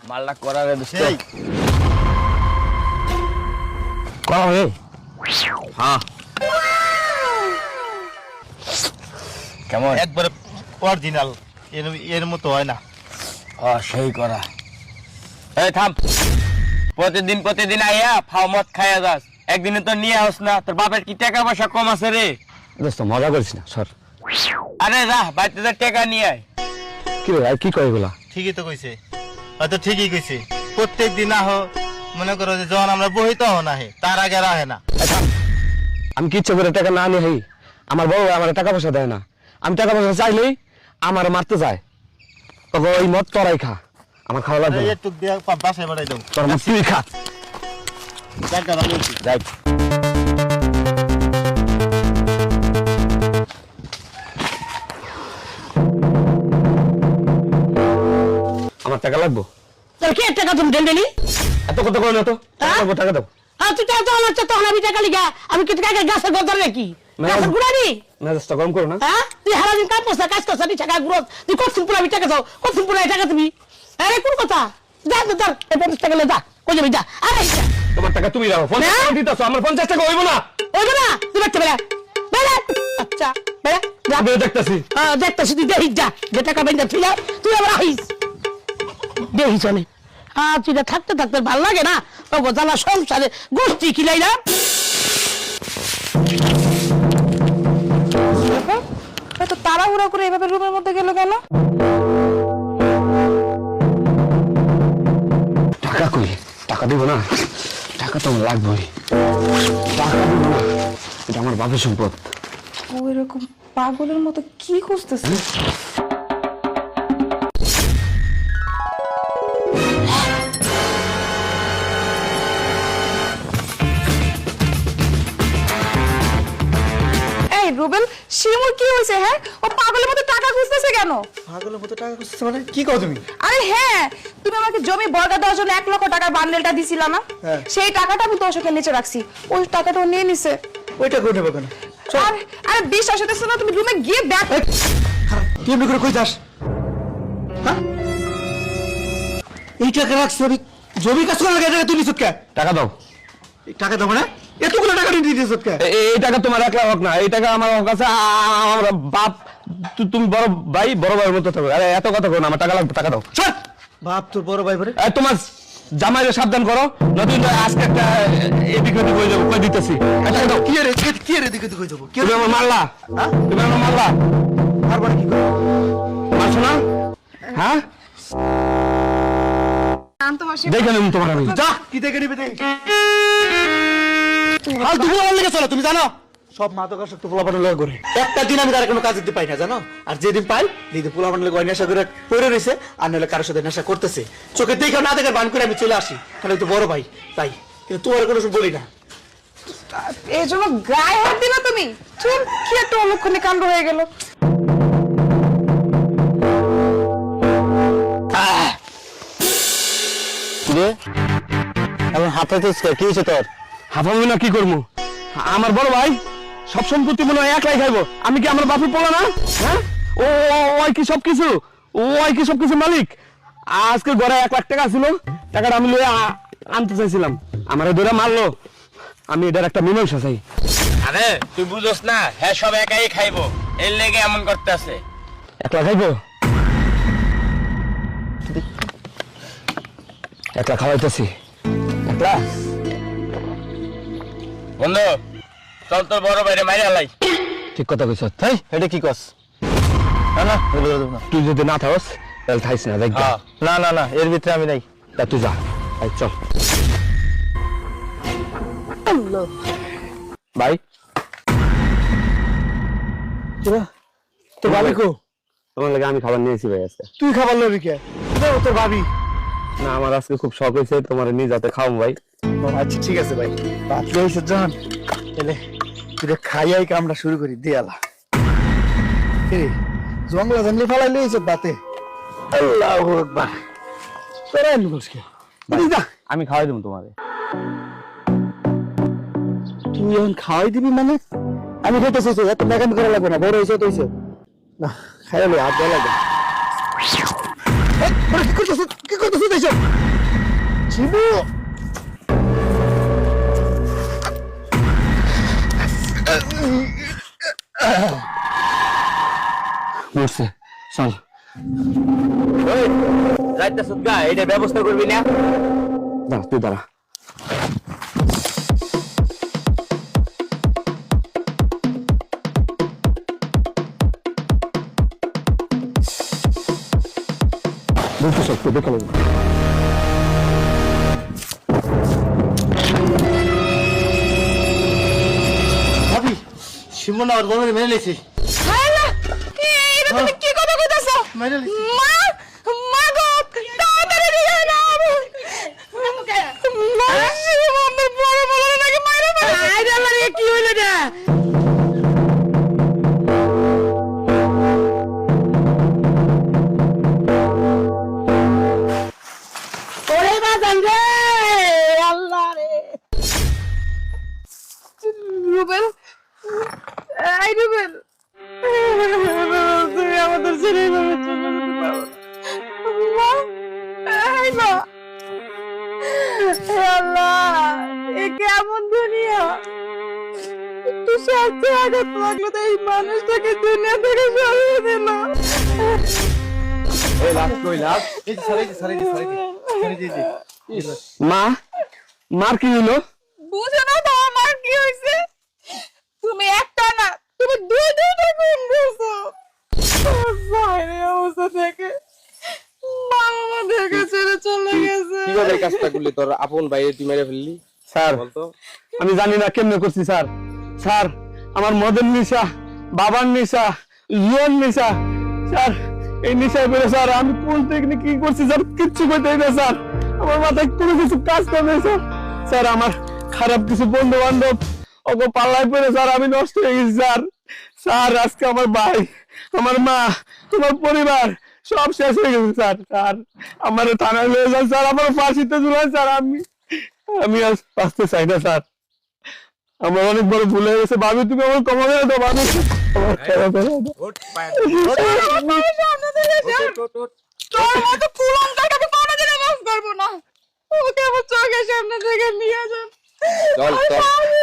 মালটা করা রে দোস্ত করা রে হ্যাঁ। কেমন? একবারে অরিজিনাল এর এর মতো হয় না। ও সেই করা। এই থাম। প্রতিদিন প্রতিদিন আইয়া ফাও মদ খাইয়া যাস। একদিনে তো নিয়ে আস না। তোর বাপের কি টাকা পয়সা কম আছে রে? দোস্ত মজা করিস না সর। আরে যা বাড়িতে যা টাকা নিয়ে আয়। কি রে আর কি কয় এগুলা? ঠিকই তো কইছে। হয়তো ঠিকই কইছে। প্রত্যেক দিন আহ মনে করো যে যখন আমরা বহি তখন আহে তার আগে আর আহে না। আমি কি ইচ্ছে করে টাকা না নিয়ে হাই। আমার বউ আমার টাকা পয়সা দেয় না। আমি টাকা পয়সা চাইলেই আমার মারতে যায়। তবে ওই মদ তোরাই খা। আমার খাওয়া লাগবে না। দিয়ে পা- বাসায় বাড়াই দাও। তোর মদ তুই খা। ভালো হয়েছে। আমার টাকা লাগবো? তোর কি টাকা তুমি ডেলি এত কথা কই না তো। টাকা টাকা দাও। হ্যাঁ তুই টাকা তখন হচ্ছে তখন আমি টাকা লিগা। আমি কি টাকা গাছের গদর নাকি। গাছের গুড়ানি? মেজাজটা গরম করো না। হ্যাঁ? তুই হারা দিন কাম পোসা কাজ করছ নি টাকা গুড়ো তুই কতদিন পুরো আমি টাকা দাও কতদিন পুরো টাকা তুমি? আরে কোন কথা? যা তো এই পঞ্চাশ টাকা লে যা কই যাবি যা আরে তোমার টাকা তুমি দাও পঞ্চাশ টাকা দিতেছো আমার পঞ্চাশ টাকা হইব না। ওই না? তুই বাচ্চা বেলা বেলা আচ্ছা বেলা যা। দেখতেছি। হ্যাঁ দেখতেছি তুই দেখিস যা যে টাকা বাইন্দা তুই যা, তুই আবার আহিস। হ্যাঁ তুই থাকতে থাকতে ভালো লাগে না ও গো জ্বালা সংসারে গোষ্ঠী কিলাই না তাড়াহুড়া করে এভাবে রুমের মধ্যে গেল কেন? টাকা কই? টাকা দিব না? টাকা তো আমার লাগবেই। টাকা দিব না? এটা আমার বাপের সম্পদ। ও এরকম পাগলের মতো কি খুঁজতেছে? রুবেল শিমুর কি হয়েছে হ্যাঁ? ও পাগলের মতো টাকা খুঁজতেছে কেন? পাগলের মতো টাকা খুঁজতেছে মানে কি কও তুমি? আরে হ্যাঁ তুমি আমাকে জমি বর্গা দেওয়ার জন্য এক লক্ষ টাকার বান্ডেলটা দিছিলা না? হ্যাঁ। সেই টাকাটা আমি তোষকের নিচে রাখছি। ওই টাকাটা ও নিয়ে নিছে। ওইটা করে নেব কেন? আর আরে বিশ্বাস হতেছে না তুমি রুমে গিয়ে দেখ। তুই এমনি করে কই যাস? হ্যাঁ? এই টাকা রাখছি আমি। জমি কাজ করার আগে তুই নিছত কে টাকা দাও। টাকা দেবো না এতগুলো টাকা নিয়ে কে? এই টাকা তোমার একলা হক না এই টাকা আমার হক আছে আমার বাপ তুমি বড় ভাই বড় ভাইয়ের মতো থাকো। আরে এত কথা করো না আমার টাকা লাগবে টাকা দাও। বাপ তোর বড় ভাই এই তোমার জামাইরে সাবধান করো নতুন আজকে একটা এদিক ওদিক হয়ে যাব কই দিতেছি? এই টাকা দাও। কি রে কি- কি রে দিকে দিকে যাব? কি তুমি আমার মারলা? হ্যাঁ? তুমি আমার মারলা? তারপরে কি করব মারছো না? হ্যাঁ? দেখে নেব তোমার আমি। যা কি দেখে নিবে দেখ। আর আমার লেগে চলো তুমি জানো? সব মাদকাসক্ত পোলাপানের লেগে করে একটা দিন আমি তার কোনো কাজ দিতে পাই না জানো? আর যেদিন পাই দিদি পোলাপানের লেগে নেশা করে পড়ে রয়েছে আর নাহলে কারোর সাথে নেশা করতেছে। চোখে দেখে না দেখে বান করে আমি চলে আসি। তাহলে তো বড় ভাই তাই। কিন্তু তোমার কোনো বলি না। এই জন্য গায়ে হাত দিলা তুমি? চুল কি একটা অলক্ষণে কাণ্ড হয়ে গেল। এখন হাতে কি হয়েছে তোর? হাফাবি না কি করব? আমার বড় ভাই সব সম্পত্তি মনে হয় একলাই খাইবো। আমি কি আমার বাপের পোলা না? হ্যাঁ? ও ওই কি সব কিছু? ও ওই কি সব কিছু মালিক? আজকে ঘরে এক লাখ টাকা ছিল টাকাটা আমি লয়ে আনতে চাইছিলাম। আমার ধরে মারলো। আমি এটার একটা মীমাংসা চাই। আরে তুই বুঝোস না হ্যাঁ সব একাই খাইবো। এর লেগে এমন করতে আছে একলা খাইবো? একলা খাওয়াইতেছি। একলা? বন্ধু চল তোর বড় বাইরে মাইরে আলাই ঠিক কথা কইছ। তাই এটা কি কস? না তুই যদি না থাকস তাহলে থাইস না দেখ হ্যাঁ। না না না এর ভিতরে আমি নাই। তা তুই যা। এই চল। ভাই। তো ভাবি কো? তোমার লাগে আমি খাবার নিয়েছি ভাই আজকে। তুই খাবার লবি কে? ও তোর ভাবি। না আমার আজকে খুব শখ হয়েছে তোমার নিয়ে যাতে খাও ভাই। আচ্ছা ঠিক আছে ভাই। জান। এলে তুই খাইয়াই কামটা শুরু করি দিয়ালা। জঙ্গলা জঙ্গলি ফালাই লইছে বাতে। আল্লাহু আকবার। তোরা আমি খাওয়াই দেবো তোমারে। তুই এখন খাওয়াই দিবি মানে? আমি খেতে চাইছি এত মেকান করা লাগবে না বড় হয়েছে তো হয়েছে। না খাইলে হাত দেওয়া লাগবে কি? করতেছ? কি করতেছ এইসব মরছে চল। ওই রাইতে সুদ্গা এটা ব্যবস্থা করবি না? দাঁড়া তুই দাঁড়া। বুঝতে সব তো শিবু না ওর নিয়েছি হ্যালো এটা তুমি কি কথা কইতাছো মেনে নিয়েছি মা মা গো তাড়াতাড়ি নিয়ে নাও মা। শিব আমার বড় বড় নাকি মাইরা ফেলে আইডা লাগে কি হইল না রুবেল তুমি আমাদের ছেড়ে এইভাবে চলে যেতে পারো মা এই মা। আল্লাহ এ কেমন দুনিয়া? একটু স্বাস্থ্য আঘাত লাগল তো এই মানুষটাকে থেকে সরিয়ে দিল। মা মার কি হইল বুঝো না তো আমার কি হয়েছে? তুমি একটা না তুমি দুই দুইটা গুণ করছ বাইরে অবস্থা থেকে মা আমাদেরকে ছেড়ে চলে গেছে। কীভাবে কাজটা করলি তোর? আপন বাইরে তুই মেরে ফেললি? স্যার বলতো? আমি জানি না কেমনে করছি স্যার। স্যার আমার মদের নিশা বাবার নিশা জুয়ার নিশা। স্যার এই নিশায় বেড়ে স্যার আমি কোন থেকে কি করছি স্যার কিচ্ছু করতে না স্যার। আমার মাথায় কোনো কিছু কাজ করে স্যার। স্যার আমার খারাপ কিছু বন্ধু বান্ধব ওকে পাল্লায় পড়ে স্যার আমি নষ্ট হয়ে গেছি স্যার। স্যার আজকে আমার ভাই আমার মা আমার পরিবার সব শেষ হয়ে গেছে স্যার স্যার। আমার থানায় নিয়ে যান স্যার আমার ফাঁসিতে ঝুলান স্যার আমি আমি আজ বাঁচতে চাই না স্যার। আমার অনেক বড় ভুল হয়ে গেছে ভাবি তুমি আমার কমা করে দাও ভাবি। আমার করে চল, চল। আমি